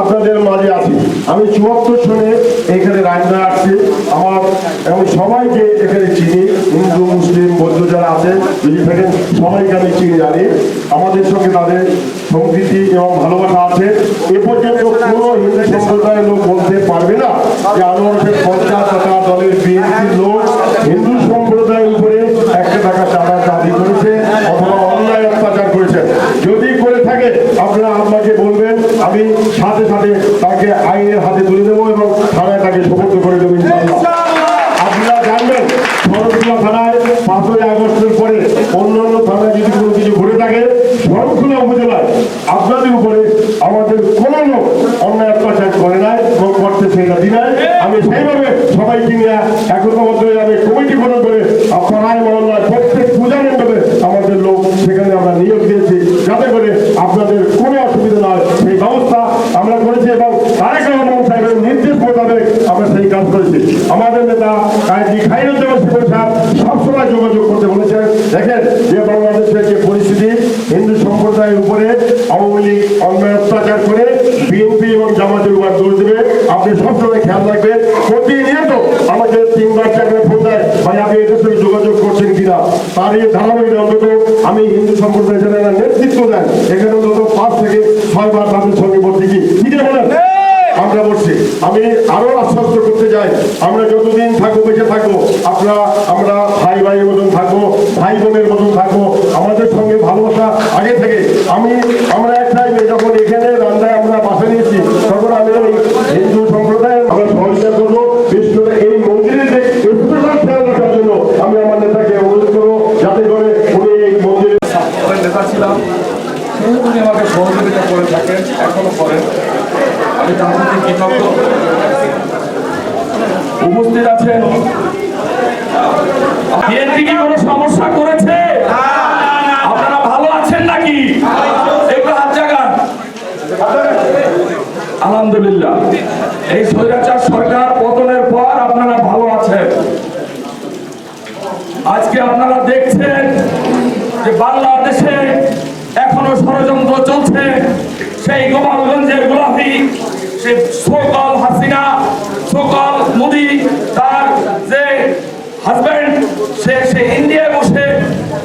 আপনাদের মাঝে আছি। আমি চুয়াত্তর সনে এখানে রান্না আসছি। আমার এবং সবাইকে এখানে চিনি। হিন্দু, মুসলিম, বৌদ্ধ যারা আছে যদি সবাইকে আমি চিনি জানি। আমাদের সঙ্গে তাদের সংস্কৃতি এবং ভালোবাসা আছে। এ পর্যন্ত কোনো হিন্দু সম্প্রদায়ের লোক বলতে পারবে না যে আনোয়ারের পঞ্চাশ টাকা দলের বিএনপির লোক হিন্দু সম্প্রদায়ের উপরে একটা টাকা চাঁদা দাবি করেছে অথবা অন্যায় অত্যাচার করেছে যদি করে থাকে আপনারা আমাকে বলবেন আমি সাথে সাথে তাকে আইনের হাতে তুলে দেবো এবং থানায় তাকে সমর্থ করে দেবো আপনারা জানবেন শরৎখোলা থানায় পাঁচই আগস্টের পরে অন্য অন্য থানায় যদি কোনো কিছু ঘটে থাকে শরৎখোলা উপজেলায় আপনাদের উপরে আমাদের কোনো লোক অন্যায় অত্যাচার করে নাই এবং করতে সেটা দিনায় আমি সেইভাবে সবাইকে নিয়ে একতাবদ্ধ হয়ে আমি কমিটি গঠন করে পাড়ায় মহল্লায় প্রত্যেক পূজা মণ্ডপে আমাদের লোক সেখানে আমরা নিয়োগ দিয়েছি যাতে করে আপনাদের কোনো অসুবিধা নয় সেই ব্যবস্থা আমরা করেছি এবং তারেক রহমান সাহেবের নির্দেশ মোতাবেক আমরা সেই কাজ করেছি আমাদের নেতা খাইরুজ্জামান সবসময় যোগাযোগ করতে বলেছেন, দেখেন যে বাংলাদেশের যে পরিস্থিতি, হিন্দু সম্প্রদায়ের উপরে আওয়ামী লীগ অন্যায় অত্যাচার করে বিএনপি এবং জামাতের উপর দোষ দেবে। আপনি সবসময় খেয়াল রাখবেন, প্রতিনিয়ত আমাকে তিনবার চারবার ফোন দেয়, ভাই, আপনি এদের সঙ্গে যোগাযোগ করছেন কিনা? তার এই ধারাবাহিক অন্তত আমি হিন্দু সম্প্রদায় যারা নেতৃত্ব দেন, এখানে অন্তত পাঁচ থেকে ছয়বার তাদের সঙ্গে বলছি কি কি যে বলেন আমরা বলছি, আমি আরও আশ্বস্ত করতে চাই, আমরা যতদিন থাকব, বেঁচে থাকব আমরা আমরা ভাই ভাইয়ের মতন থাকব, ভাই বোনের মতন থাকব, আমাদের সঙ্গে ভালোবাসা আগে থেকে। আমি, আমরা একটাই মেয়ে যখন এখানে রান্নায় আমরা বাসা নিয়েছি, তখন আমি ওই হিন্দু সম্প্রদায়ের আমরা সহযোগিতা করব, বিশেষ এই মন্দিরের যে স্পেশাল খেয়াল রাখার জন্য আমি আমার নেতাকে অনুরোধ করব, যাতে করে উনি এই মন্দিরে আমি নেতা ছিলাম উনি আমাকে সহযোগিতা করে থাকেন, এখনও করেন। আমি তার প্রতি কৃতজ্ঞ। উপস্থিত আছেন। বিএনপি কি কোনো সমস্যা করেছে? আপনারা ভালো আছেন নাকি? একটু হাত জাগান। আলহামদুলিল্লাহ। এই স্বৈরাচার সরকার পতনের পর আপনারা ভালো আছেন। আজকে আপনারা দেখছেন যে বাংলাদেশে এখনও ষড়যন্ত্র চলছে। সেই গোপালগঞ্জের গোলাপি সে সকল হাসিনা সকল মোদি তার যে হাজব্যান্ড সে সে ইন্ডিয়ায় বসে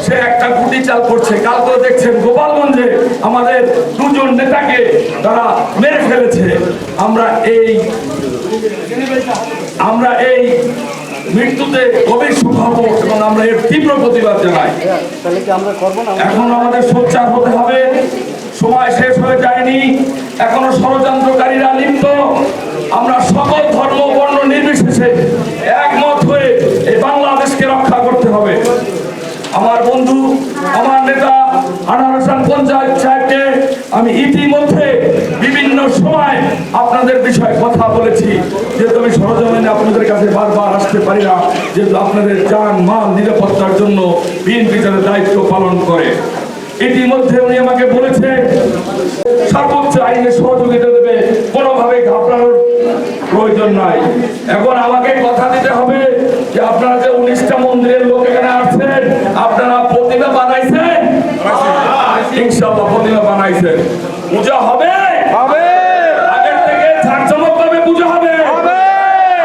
সে একটা গুটি চাল করছে। কালকে দেখছেন গোপালগঞ্জে আমাদের দুজন নেতাকে তারা মেরে ফেলেছে। আমরা এই আমরা এই মৃত্যুতে গভীর সুখ হব এবং আমরা এর তীব্র প্রতিবাদ জানাই। আমরা এখন আমাদের সোচ্চার হতে হবে। সময় শেষ হয়ে যায়নি। এখনও ষড়যন্ত্রকারীরা লিপ্ত। আমরা সকল ধর্ম বর্ণ নির্বিশেষে একমত হয়ে এই বাংলাদেশকে রক্ষা করতে হবে। আমার বন্ধু, আমার নেতা আনার হাসান পঞ্চায়েত সাহেবকে আমি ইতিমধ্যে বিভিন্ন সময় আপনাদের বিষয়ে কথা বলেছি। যেহেতু আমি সরজমিনে আপনাদের কাছে বারবার আসতে পারি না, যেহেতু আপনাদের যান মাল নিরাপত্তার জন্য বিএনপি তাদের দায়িত্ব পালন করে। ইতিমধ্যে উনি আমাকে বলেছে সর্বোচ্চ আইনে সহযোগিতা দেবে কোনোভাবে ঘাবড়ানোর প্রয়োজন নাই। এখন আমাকে কথা দিতে হবে যে আপনারা যে উনিশটা মন্দিরের লোক এখানে আসছেন আপনারা প্রতিমা বানাইছেন? ইনশাল্লাহ প্রতিমা বানাইছেন। পূজা হবে হবে আগের থেকে ঝাঁকজমক ভাবে পুজো হবে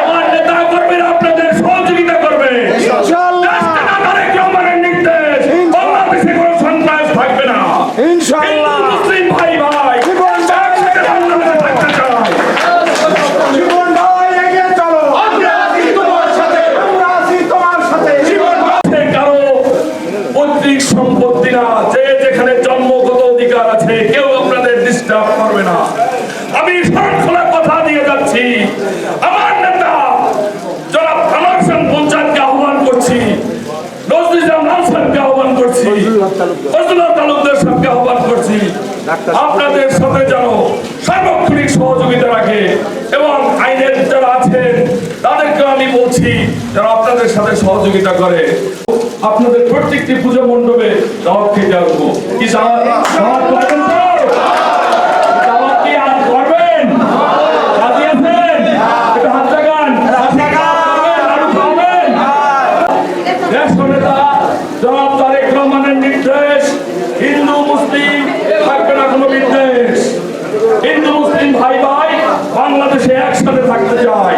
আমার নেতা কর্মীরা আপনাদের সহযোগিতা করবে ইনশাআল্লাহ। রাষ্ট্রনেতা তারেক রহমানের নির্দেশ বাংলাদেশে কোনো সন্ত্রাস থাকবে না ইনশাআল্লাহ। হিন্দু, মুসলিম ভাই ভাই জীবন একসাথে বাংলাদেশে থাকতে চাই। জীবন ভাই এগিয়ে চলো আমরা আছি তোমার সাথে। আমরা আছি তোমার সাথে জীবন আছে কারও পৈতৃক সম্পত্তি না যে যেখানে জন্মগত অধিকার আছে কেউ আপনাদের ডিস্টার্ব করবে না। আমি সরখোলা কথা দিয়ে যাচ্ছি। আমার নেতা জনাব পঞ্চায়েতকে আহ্বান করছি নজরুল ইসলাম লাল সাহেবকে আহ্বান করছি ফজলুল্লাহ তালুকদার। সাহেবকে আহ্বান করছি। আপনাদের সাথে যেন সার্বক্ষণিক সহযোগিতা রাখে এবং আইনের যারা আমি বলছি যারা আপনাদের সাথে সহযোগিতা করে, আপনাদের প্রত্যেকটি পুজো মণ্ডপে দাওয়াত খেতে আসব কি রহমানের নির্দেশ। হিন্দু, মুসলিম না কোনো বিদ্বেষ। হিন্দু, মুসলিম ইনশাল্লাহ